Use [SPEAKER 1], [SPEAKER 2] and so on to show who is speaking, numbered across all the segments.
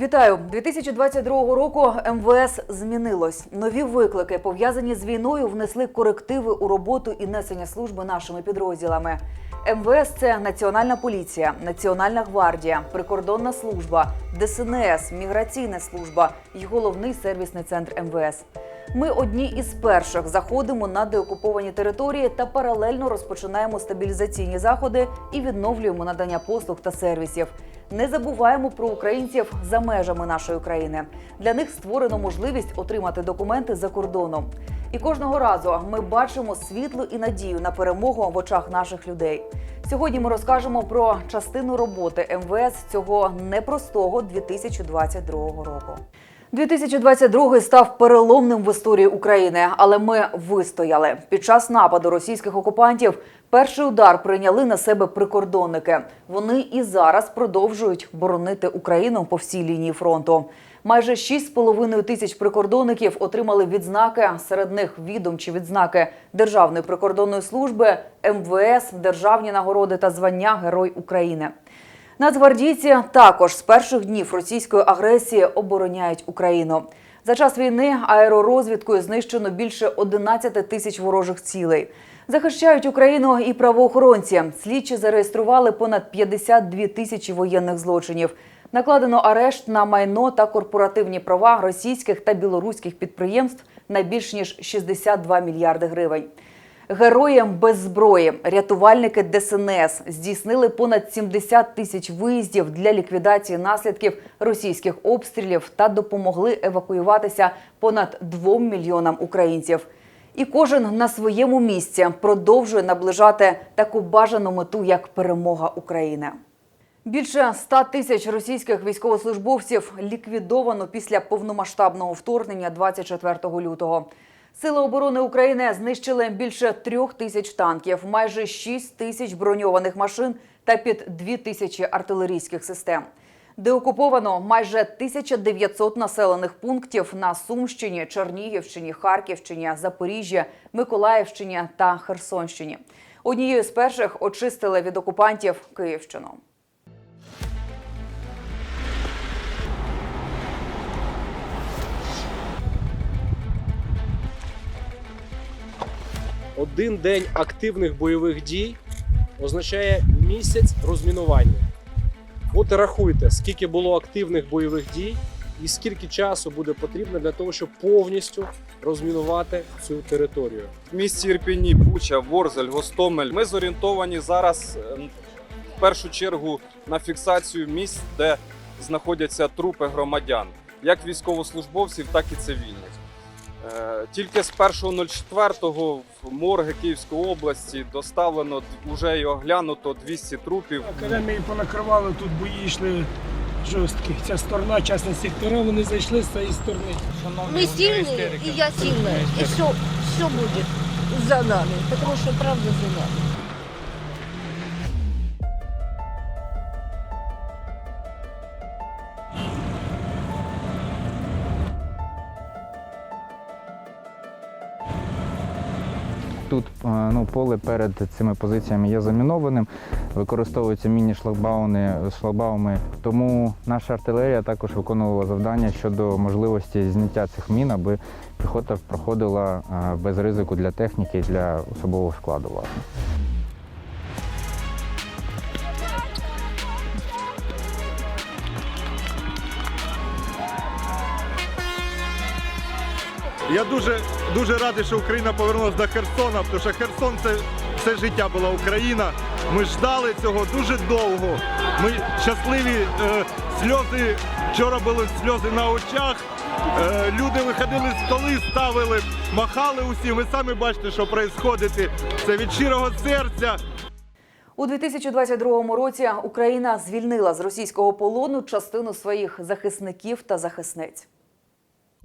[SPEAKER 1] Вітаю 2022 року. МВС змінилось. Нові виклики пов'язані з війною внесли корективи у роботу і несення служби нашими підрозділами. МВС це Національна поліція, Національна гвардія, прикордонна служба, ДСНС, міграційна служба і головний сервісний центр МВС. Ми одні із перших заходимо на деокуповані території та паралельно розпочинаємо стабілізаційні заходи і відновлюємо надання послуг та сервісів. Не забуваємо про українців за межами нашої країни. Для них створено можливість отримати документи за кордоном. І кожного разу ми бачимо світло і надію на перемогу в очах наших людей. Сьогодні ми розкажемо про частину роботи МВС цього непростого 2022 року. 2022 став переломним в історії України, але ми вистояли. Під час нападу російських окупантів перший удар прийняли на себе прикордонники. Вони і зараз продовжують боронити Україну по всій лінії фронту. Майже 6,5 тисяч прикордонників отримали відзнаки. Серед них відомчі відзнаки Державної прикордонної служби, МВС, державні нагороди та звання Герой України. Нацгвардійці також з перших днів російської агресії обороняють Україну. За час війни аеророзвідкою знищено більше 11 тисяч ворожих цілей. Захищають Україну і правоохоронці. Слідчі зареєстрували понад 52 тисячі воєнних злочинів. Накладено арешт на майно та корпоративні права російських та білоруських підприємств на більш ніж 62 мільярди гривень. Героям без зброї рятувальники ДСНС здійснили понад 70 тисяч виїздів для ліквідації наслідків російських обстрілів та допомогли евакуюватися понад 2 мільйонам українців. І кожен на своєму місці продовжує наближати таку бажану мету, як перемога України. Більше 100 тисяч російських військовослужбовців ліквідовано після повномасштабного вторгнення 24 лютого. Сили оборони України знищили більше трьох тисяч танків, майже 6 тисяч броньованих машин та під 2 тисячі артилерійських систем. Деокуповано майже 1900 населених пунктів на Сумщині, Чернігівщині, Харківщині, Запоріжжі, Миколаївщині та Херсонщині. Однією з перших очистили від окупантів Київщину.
[SPEAKER 2] Один день активних бойових дій означає місяць розмінування. От і рахуйте, скільки було активних бойових дій і скільки часу буде потрібно для того, щоб повністю розмінувати цю територію.
[SPEAKER 3] В місті Ірпіні, Буча, Ворзель, Гостомель. Ми зорієнтовані зараз е, в першу чергу на фіксацію місць, де знаходяться трупи громадян, як військовослужбовців, так і цивільних. Е, Тільки з 1.04 в морги Київської області доставлено вже і оглянуто 200 трупів.
[SPEAKER 4] Академії понакривали, тут бої йшли жорсткі. Ця сторона, частні сектора, вони зайшли з цієї сторони.
[SPEAKER 5] Ми сильні, і я сильна. І все, все буде за нами, тому що правда за нами.
[SPEAKER 6] Тут е, ну, поле перед цими позиціями є замінованим, використовуються міні-шлагбауми, шлагбауми. Тому наша артилерія також виконувала завдання щодо можливості зняття цих мін, аби піхота проходила е, без ризику для техніки і для особового складу. Власне.
[SPEAKER 7] Я дуже дуже радий, що Україна повернулася до Херсона, тому що Херсон це все життя була Україна. Ми ждали цього дуже довго. Ми щасливі е, сльози. Вчора були сльози на очах. Е, люди виходили з столи, ставили, махали усі. Ви самі бачите, що відбувається. Це від щирого серця.
[SPEAKER 1] У 2022 році Україна звільнила з російського полону частину своїх захисників та захисниць.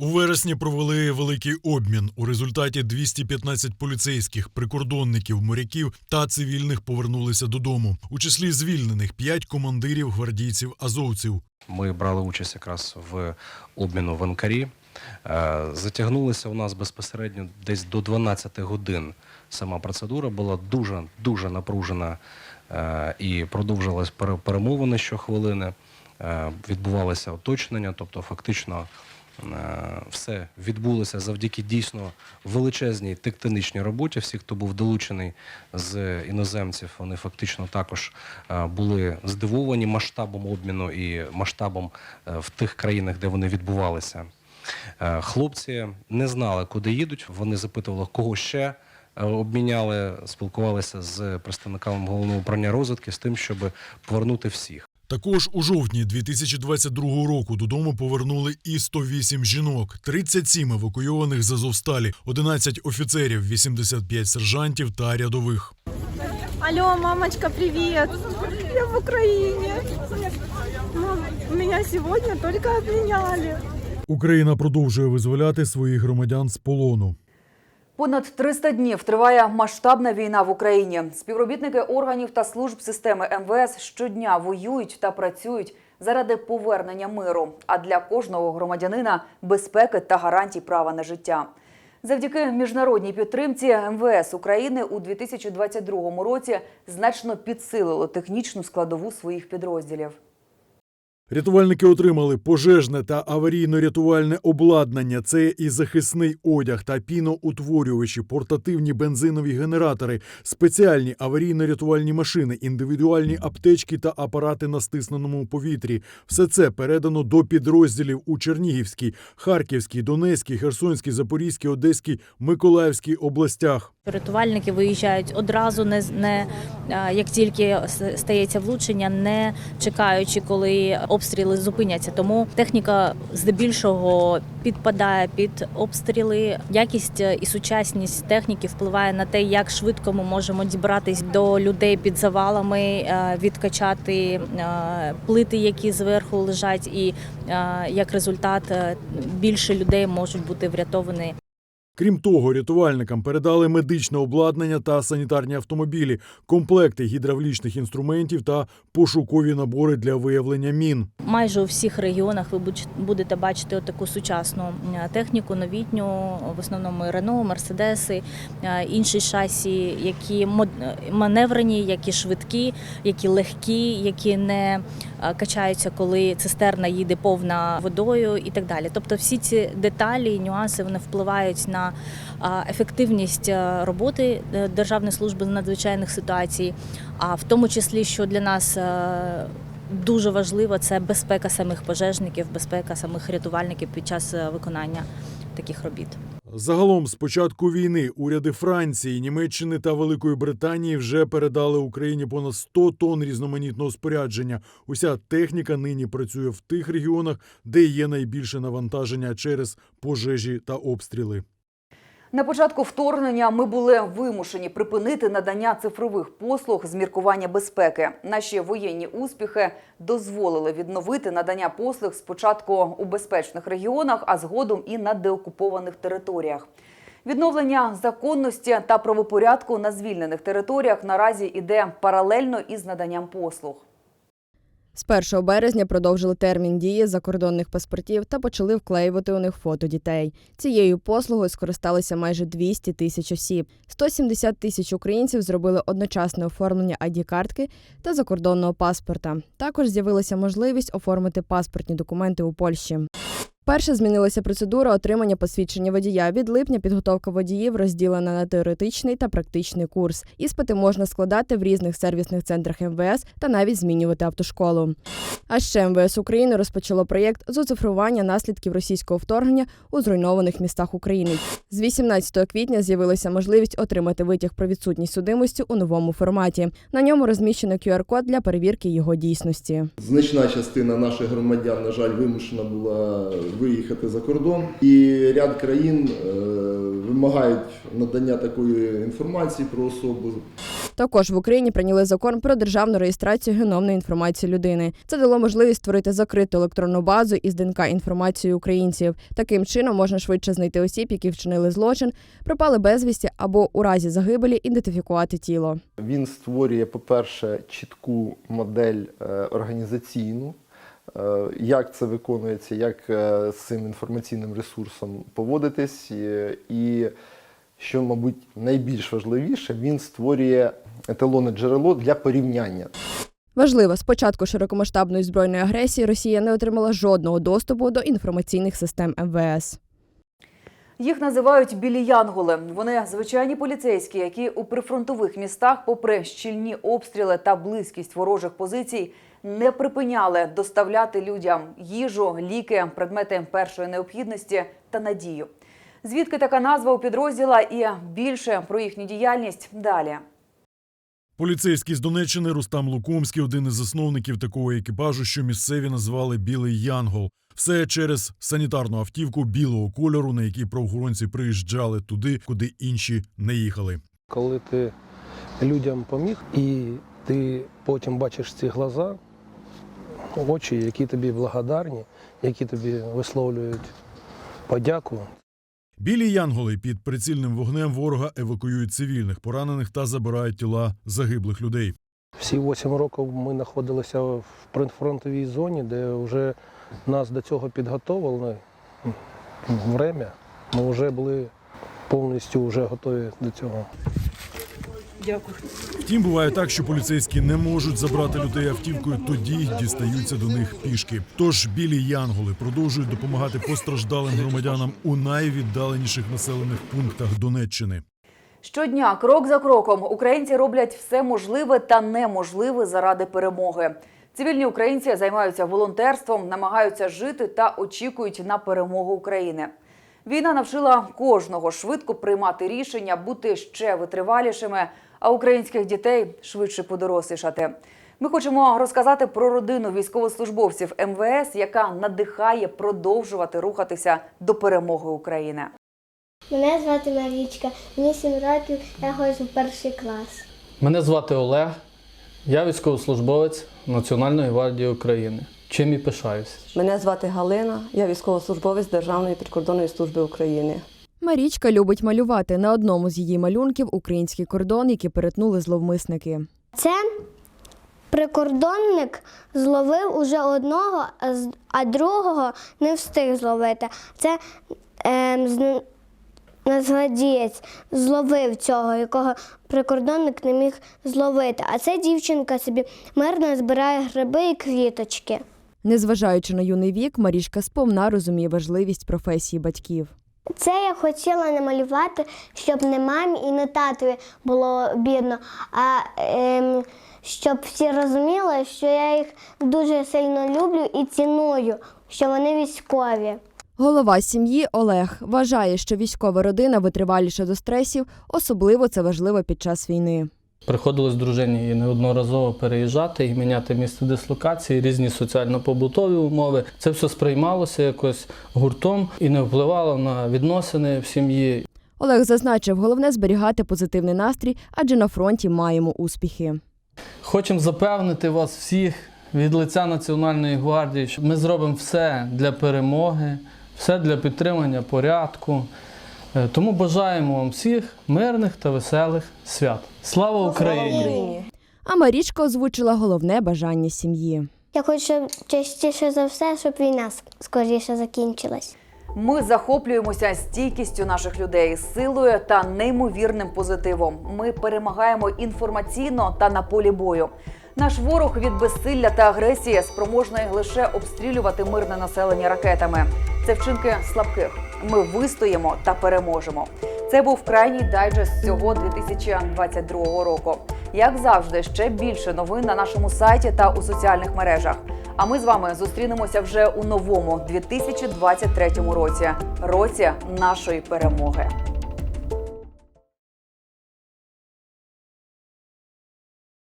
[SPEAKER 8] У вересні провели великий обмін. У результаті 215 поліцейських, прикордонників, моряків та цивільних повернулися додому. У числі звільнених 5 командирів гвардійців азовців.
[SPEAKER 9] Ми брали участь якраз в обміну в Анкарі. Е, Затягнулися у нас безпосередньо десь до 12 годин. Сама процедура була дуже дуже напружена е, і продовжилась пере- перемовини щохвилини. е, відбувалося уточнення, тобто фактично все відбулося завдяки дійсно величезній тектонічній роботі. Всі, хто був долучений з іноземців, вони фактично також е, були здивовані масштабом обміну і масштабом е, в тих країнах, де вони відбувалися. Е, Хлопці не знали, куди їдуть. Вони запитували, кого ще е, обміняли, спілкувалися з представниками головного управління розвідки з тим, щоб повернути всіх.
[SPEAKER 8] Також у жовтні 2022 року додому повернули і 108 жінок, 37 евакуйованих з Азовсталі, 11 офіцерів, 85 сержантів та рядових.
[SPEAKER 10] Алло, мамочка, привет! Я в Украине. Мам, меня сегодня только обменяли.
[SPEAKER 8] Україна продовжує визволяти своїх громадян з полону.
[SPEAKER 1] Понад 300 днів триває масштабна війна в Україні. Співробітники органів та служб системи МВС щодня воюють та працюють заради повернення миру, а для кожного громадянина безпеки та гарантій права на життя. Завдяки міжнародній підтримці МВС України у 2022 році значно підсилило технічну складову своїх підрозділів.
[SPEAKER 8] Рятувальники отримали пожежне та аварійно-рятувальне обладнання. Це і захисний одяг та піноутворювачі, портативні бензинові генератори, спеціальні аварійно-рятувальні машини, індивідуальні аптечки та апарати на стисненому повітрі. Все це передано до підрозділів у Чернігівській, Харківській, Донецькій, Херсонській, Запорізькій, Одеській, Миколаївській областях.
[SPEAKER 11] Рятувальники виїжджають одразу, не, не як тільки стається влучення, не чекаючи, коли обстріли зупиняться. Тому техніка здебільшого підпадає під обстріли. Якість е, і сучасність техніки впливає на те, як швидко ми можемо дібратись до людей під завалами, е, відкачати е, плити, які зверху лежать, і як результат більше людей можуть бути врятовані.
[SPEAKER 8] Крім того, рятувальникам передали медичне обладнання та санітарні автомобілі, комплекти гідравлічних інструментів та пошукові набори для виявлення мін.
[SPEAKER 11] Майже у всіх регіонах ви будете бачити таку сучасну техніку, новітню, в основному Рено, Мерседеси, е, інші шасі, які маневрені, які швидкі, які легкі, які не е, качаються, коли цистерна їде повна водою і так далі. Тобто всі ці деталі і нюанси вони впливають на ефективність е, роботи е, Державної служби з надзвичайних ситуацій, а в тому числі, що для нас е, Дуже важливо це безпека самих пожежників, безпека самих рятувальників під час виконання таких робіт.
[SPEAKER 8] Загалом, з початку війни, уряди Франції, Німеччини та Великої Британії вже передали Україні понад 100 тонн різноманітного спорядження. Уся техніка нині працює в тих регіонах, де є найбільше навантаження через пожежі та обстріли.
[SPEAKER 1] На початку вторгнення ми були вимушені припинити надання цифрових послуг з міркування безпеки. Наші воєнні успіхи дозволили відновити надання послуг спочатку у безпечних регіонах, а згодом і на деокупованих територіях. Відновлення законності та правопорядку на звільнених територіях наразі іде паралельно із наданням послуг.
[SPEAKER 12] З 1 березня продовжили термін дії закордонних паспортів та почали вклеювати у них фото дітей. Цією послугою скористалися майже 200 тисяч осіб. 170 тисяч українців зробили одночасне оформлення id картки та закордонного паспорта. Також з'явилася можливість оформити паспортні документи у Польщі. Перше змінилася процедура отримання посвідчення водія. Від липня підготовка водіїв розділена на теоретичний та практичний курс. Іспити можна складати в різних сервісних центрах МВС та навіть змінювати автошколу. А ще МВС України розпочало проєкт з оцифрування наслідків російського вторгнення у зруйнованих містах України. З 18 квітня з'явилася можливість отримати витяг про відсутність судимості у новому форматі. На ньому розміщено QR-код для перевірки його дійсності.
[SPEAKER 13] Значна частина наших громадян, на жаль, вимушена була виїхати за кордон, і ряд країн е, вимагають надання такої інформації про особу.
[SPEAKER 12] Також в Україні прийняли закон про державну реєстрацію геномної інформації людини. Це дало можливість створити закриту електронну базу із ДНК інформацією українців. Таким чином можна швидше знайти осіб, які вчинили злочин, пропали безвісті або у разі загибелі ідентифікувати тіло.
[SPEAKER 13] Він створює, по-перше, чітку модель е, організаційну, як це виконується, як е, з цим інформаційним ресурсом поводитись, е, і що, мабуть, найбільш важливіше, він створює еталонне джерело для порівняння.
[SPEAKER 12] Важливо, з початку широкомасштабної збройної агресії Росія не отримала жодного доступу до інформаційних систем МВС.
[SPEAKER 1] Їх називають білі янголи. Вони звичайні поліцейські, які у прифронтових містах, попри щільні обстріли та близькість ворожих позицій, не припиняли доставляти людям їжу, ліки, предмети першої необхідності та надію. Звідки така назва у підрозділа і більше про їхню діяльність далі.
[SPEAKER 8] Поліцейський з Донеччини Рустам Лукомський один із засновників такого екіпажу, що місцеві назвали Білий Янгол. Все через санітарну автівку білого кольору, на якій правоохоронці приїжджали туди, куди інші не їхали.
[SPEAKER 14] Коли ти людям поміг, і ти потім бачиш ці глаза, очі, які тобі благодарні, які тобі висловлюють подяку.
[SPEAKER 8] Білі янголи під прицільним вогнем ворога евакуюють цивільних, поранених та забирають тіла загиблих людей.
[SPEAKER 14] Всі 8 років ми знаходилися в прифронтовій зоні, де вже нас до цього підготовили время. Ми вже були повністю вже готові до цього.
[SPEAKER 8] Втім, буває так, що поліцейські не можуть забрати людей автівкою, тоді дістаються до них пішки. Тож білі янголи продовжують допомагати постраждалим громадянам у найвіддаленіших населених пунктах Донеччини.
[SPEAKER 1] Щодня, крок за кроком, українці роблять все можливе та неможливе заради перемоги. Цивільні українці займаються волонтерством, намагаються жити та очікують на перемогу України. Війна навчила кожного швидко приймати рішення, бути ще витривалішими, а українських дітей швидше подорослішати. Ми хочемо розказати про родину військовослужбовців МВС, яка надихає продовжувати рухатися до перемоги України.
[SPEAKER 15] Мене звати Марічка, мені 7 років, я ходжу в перший клас.
[SPEAKER 16] Мене звати Олег, я військовослужбовець Національної гвардії України. Чим і пишаюся.
[SPEAKER 17] Мене звати Галина, я військовослужбовець Державної прикордонної служби України.
[SPEAKER 12] Марічка любить малювати. На одному з її малюнків український кордон, який перетнули зловмисники.
[SPEAKER 15] Це прикордонник зловив уже одного, а другого не встиг зловити. Це ем, з- зловив цього, якого прикордонник не міг зловити. А ця дівчинка собі мирно збирає гриби і квіточки.
[SPEAKER 12] Незважаючи на юний вік, Марічка сповна розуміє важливість професії батьків.
[SPEAKER 15] Це я хотіла намалювати, щоб не мамі і не татові було бідно, а ем, щоб всі розуміли, що я їх дуже сильно люблю і ціную, що вони військові.
[SPEAKER 12] Голова сім'ї Олег вважає, що військова родина витриваліша до стресів, особливо це важливо під час війни.
[SPEAKER 16] Приходилось дружині і неодноразово переїжджати і міняти місце дислокації, різні соціально-побутові умови. Це все сприймалося якось гуртом і не впливало на відносини в сім'ї.
[SPEAKER 12] Олег зазначив, головне зберігати позитивний настрій, адже на фронті маємо успіхи.
[SPEAKER 16] Хочемо запевнити вас всіх від лиця Національної гвардії, що ми зробимо все для перемоги, все для підтримання порядку. Е, Тому бажаємо вам всіх мирних та веселих свят. Слава Україні!
[SPEAKER 12] А Марічка озвучила головне бажання сім'ї.
[SPEAKER 15] Я хочу щоб частіше за все, щоб війна скоріше закінчилась.
[SPEAKER 1] Ми захоплюємося стійкістю наших людей, силою та неймовірним позитивом. Ми перемагаємо інформаційно та на полі бою. Наш ворог від безсилля та агресії спроможний лише обстрілювати мирне населення ракетами. Це вчинки слабких. Ми вистоїмо та переможемо. Це був крайній дайджест цього 2022 року. Як завжди, ще більше новин на нашому сайті та у соціальних мережах. А ми з вами зустрінемося вже у новому 2023 році році нашої перемоги.